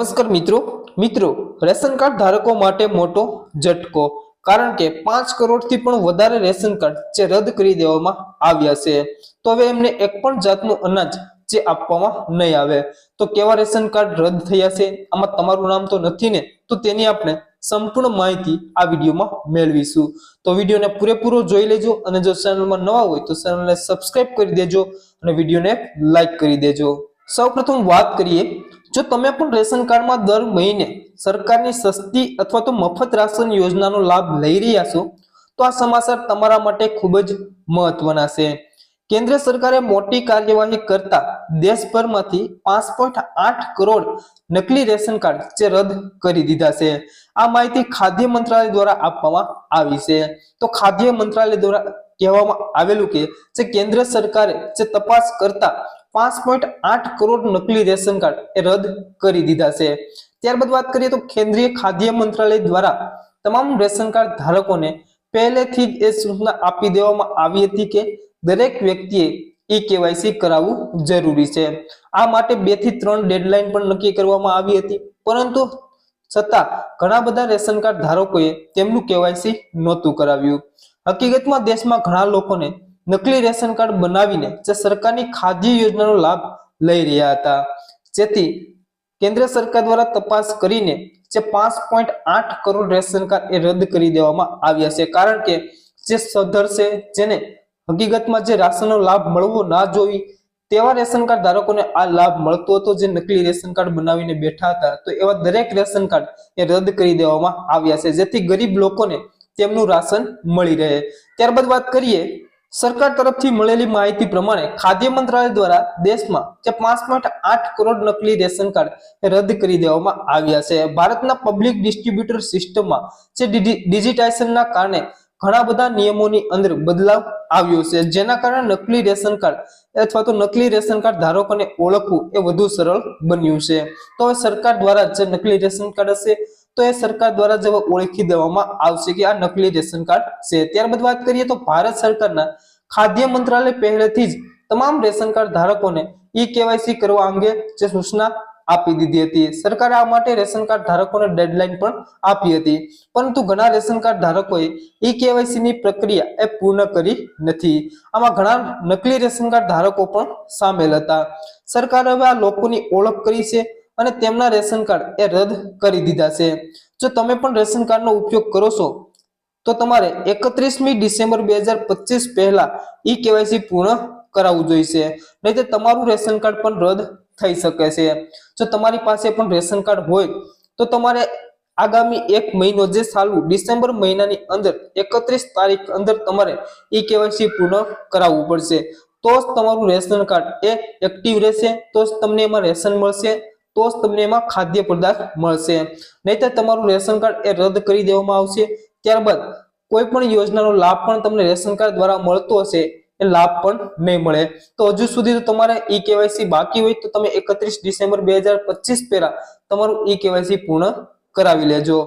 નમસ્કાર મિત્રો. મિત્રો, રેશન કાર્ડ ધારકો માટે મોટો ઝટકો, કારણ કે પાંચ કરોડથી પણ વધારે રેશન કાર્ડ જે રદ કરી દેવામાં આવ્યા છે. તો હવે એમને એક પણ જાતનું અનાજ જે આપવામાં નહીં આવે. તો કેવા રેશન કાર્ડ રદ થયા છે? આમાં તમારું નામ તો નથી ને? તો તેની આપણે સંપૂર્ણ માહિતી આ વિડીયોમાં મેળવીશું. તો વિડીયોને પૂરેપૂરો જોઈ લેજો અને જો ચેનલમાં નવા હોય તો ચેનલને સબસ્ક્રાઇબ કરી દેજો અને વિડીયોને લાઈક કરી દેજો. સૌપ્રથમ વાત કરીએ જો તમે પણ રેશન કાર્ડમાં દર મહિને સરકારની સસ્તી અથવા તો મફત રાશન યોજનાનો લાભ લઈ રહ્યા છો, તો આ સમાચાર તમારા માટે ખૂબ જ મહત્વના છે. કેન્દ્ર સરકારે મોટી કાર્યવાહી કરતા દેશભરમાંથી પાંચ કરોડ નકલી રેશન કાર્ડ જે રદ કરી દીધા છે. આ માહિતી ખાદ્ય મંત્રાલય દ્વારા આપવામાં આવી છે. તો ખાદ્ય મંત્રાલય દ્વારા કહેવામાં આવેલું કે જે કેન્દ્ર સરકારે જે તપાસ કરતા પાંચ પોઈન્ટ આઠ કરોડ નકલી રેશન કાર્ડ એ રદ કરી દીધા છે. ત્યારબાદ વાત કરીએ તો કેન્દ્રીય ખાદ્ય મંત્રાલય દ્વારા તમામ રેશન કાર્ડ ધારકોને પહેલેથી જ એ સૂચના આપી દેવામાં આવી હતી કે દરેક વ્યક્તિએ ઈ કેવાયસી કરાવવું જરૂરી છે. આ માટે બેથી ત્રણ ડેડલાઇન પણ નક્કી કરવામાં આવી હતી. પરંતુ છતાં ઘણા બધા રેશન કાર્ડ ધારકોએ તેમનું કેવાયસી નહોતું કરાવ્યું. હકીકતમાં દેશમાં ઘણા લોકોને નકલી રેશન કાર્ડ બનાવીને જે સરકારની ખાદ્ય યોજનાનો લાભ લઈ રહ્યા હતા. જેથી કેન્દ્ર સરકાર દ્વારા તપાસ કરીને જે પાંચ પોઈન્ટ આઠ કરોડ રેશન કાર્ડ એ રદ કરી દેવામાં આવ્યા છે. કારણ કે જે સધર છે, જેને હકીકતમાં જે રાશનનો લાભ મળવો ના જોઈ તેવા રેશન કાર્ડ ધારકોને આ લાભ મળતો હતો જે નકલી રેશન કાર્ડ બનાવીને બેઠા હતા. તો એવા દરેક રેશન કાર્ડ એ રદ કરી દેવામાં આવ્યા છે. જેથી ગરીબ લોકોને તેમનું રાશન મળી રહે. ત્યારબાદ વાત કરીએ સરકાર તરફથી મળેલી માહિતી પ્રમાણે ખાદ્ય મંત્રાલય દ્વારા દેશમાં જે પાંચ પોઈન્ટ આઠ કરોડ નકલી રેશન કાર્ડ રદ કરી દેવામાં આવ્યા છે. ભારતના પબ્લિક ડિસ્ટ્રીબ્યુટર સિસ્ટમમાં જે ડિજિટાઇઝેશનના કારણે ઘણા બધા નિયમોની અંદર બદલાવ આવ્યો છે. જેના કારણે નકલી રેશન કાર્ડ અથવા તો નકલી રેશન કાર્ડ ધારકોને ઓળખવું એ વધુ સરળ બન્યું છે. તો સરકાર દ્વારા જે નકલી રેશન કાર્ડ હશે તો એ સરકાર દ્વારા જે ઓળખી દેવામાં આવશે કે આ નકલી રેશન કાર્ડ છે. ત્યારબાદ વાત કરીએ તો ભારત સરકારના ખાદ્ય મંત્રાલય પહેલેથી જ તમામ રેશન કાર્ડ ધારકોને ઈ કેવાયસી કરવા અંગે જે સૂચના આપી દીધી હતી. સરકારે આ માટે રેશન કાર્ડ ધારકોને ડેડલાઇન પણ આપી હતી. પરંતુ ઘણા રેશન કાર્ડ ધારકોએ ઈ કેવાયસી ની પ્રક્રિયા એ પૂર્ણ કરી નથી. આમાં ઘણા નકલી રેશન કાર્ડ ધારકો પણ સામેલ હતા. સરકારે હવે આ લોકોની ઓળખ કરી છે. અને તેમના રેશન કાર્ડ એ રદ કરી દીધા છે. જો તમે પણ રેશન કાર્ડનો ઉપયોગ કરો છો, તો તમારે એકત્રીસમી ડિસેમ્બર બે હજાર પચીસ પહેલા ઈ કેવાયસી પૂર્ણ કરાવવું જોઈશે. નહીં તમારું રેશન કાર્ડ પણ રદ થઈ શકે છે. જો તમારી પાસે પણ રેશન કાર્ડ હોય, તો તમારે આગામી એક મહિનો જે ચાલુ ડિસેમ્બર મહિનાની અંદર એકત્રીસ તારીખ અંદર તમારે ઈ કેવાયસી પૂર્ણ કરાવવું પડશે. તો જ તમારું રેશન કાર્ડ એ એક્ટિવ રહેશે, તો જ તમને એમાં રેશન મળશે તો જ તમને એમાં ખાદ્ય પદાર્થ મળશે. નહીતર તમારું રેશન કાર્ડ એ રદ કરી દેવામાં આવશે. ત્યારબાદ કોઈ પણ યોજનાનો લાભ પણ તમને રેશન કાર્ડ દ્વારા મળતો હશે. એ લાભ પણ નહીં મળે. તો હજુ સુધી તો તમારે ઈ કેવાયસી બાકી હોય તો તમે એકત્રીસ ડિસેમ્બર બે પહેલા તમારું ઈ કેવાયસી પૂર્ણ કરાવી લેજો.